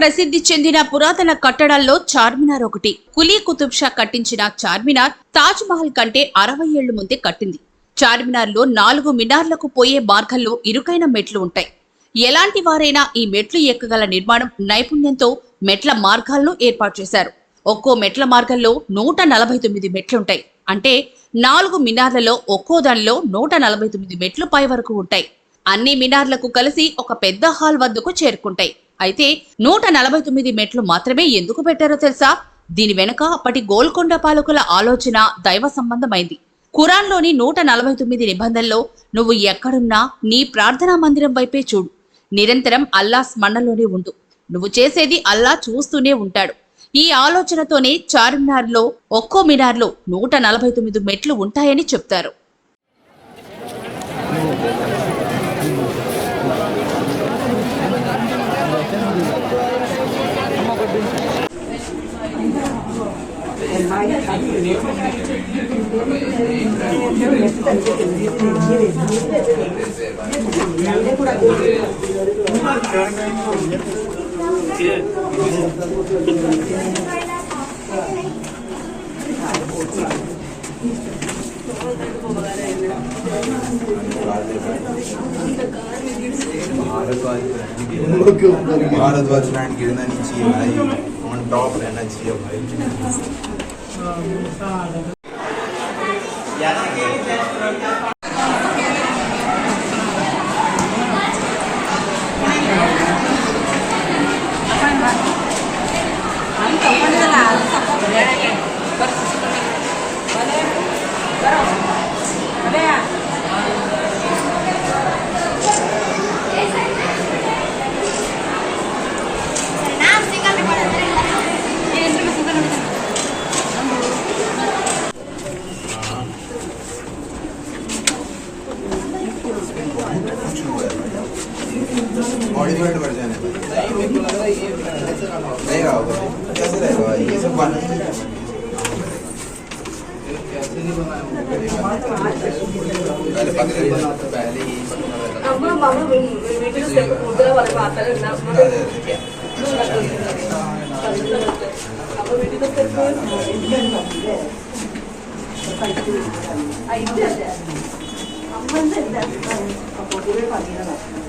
ప్రసిద్ధి చెందిన పురాతన కట్టడాల్లో చార్మినార్ ఒకటి. కులీ కుతుబ్ షా కట్టించిన చార్మినార్ తాజ్ మహల్ కంటే అరవై ఏళ్ళు ముందే కట్టింది. చార్మినార్లో నాలుగు మినార్లకు పోయే మార్గంలో ఇరుకైన మెట్లు ఉంటాయి. ఎలాంటి వారైనా ఈ మెట్లు ఎక్కగల నిర్మాణం నైపుణ్యంతో మెట్ల మార్గాలను ఏర్పాటు చేశారు. ఒక్కో మెట్ల మార్గంలో నూట నలభై తొమ్మిది మెట్లుంటాయి అంటే నాలుగు మినార్లలో ఒక్కో దానిలో నూట నలభై తొమ్మిది మెట్లు పై వరకు ఉంటాయి. అన్ని మినార్లకు కలిసి ఒక పెద్ద హాల్ వద్దకు చేరుకుంటాయి. అయితే నూట నలభై తొమ్మిది మెట్లు మాత్రమే ఎందుకు పెట్టారో తెలుసా? దీని వెనుక అప్పటి గోల్కొండ పాలకుల ఆలోచన దైవ సంబంధమైంది. ఖురాన్లోని నూట నలభై తొమ్మిది నిబంధనల్లో నువ్వు ఎక్కడున్నా నీ ప్రార్థనా మందిరం వైపే చూడు. నిరంతరం అల్లా స్మరణలోనే ఉండు. నువ్వు చేసేది అల్లా చూస్తూనే ఉంటాడు. ఈ ఆలోచనతోనే చార్మినార్లో ఒక్కో మినార్లో నూట నలభై తొమ్మిది మెట్లు ఉంటాయని చెప్తారు. भारतवर्ष लैंड गिरना नहीं चाहिए भाई। ऑन टॉप रहना चाहिए भाई। Yani मॉडिफाइड वर्जन है नहीं रहा होगा कैसे रहेगा भाई ये सब बना पहले पकड़े पहले ही अम्मा मामा मेरे से उधर वाले बात कर रहे हैं अब बेटी तो कर आई जा पण सध्या पुढे पाठीला लागतो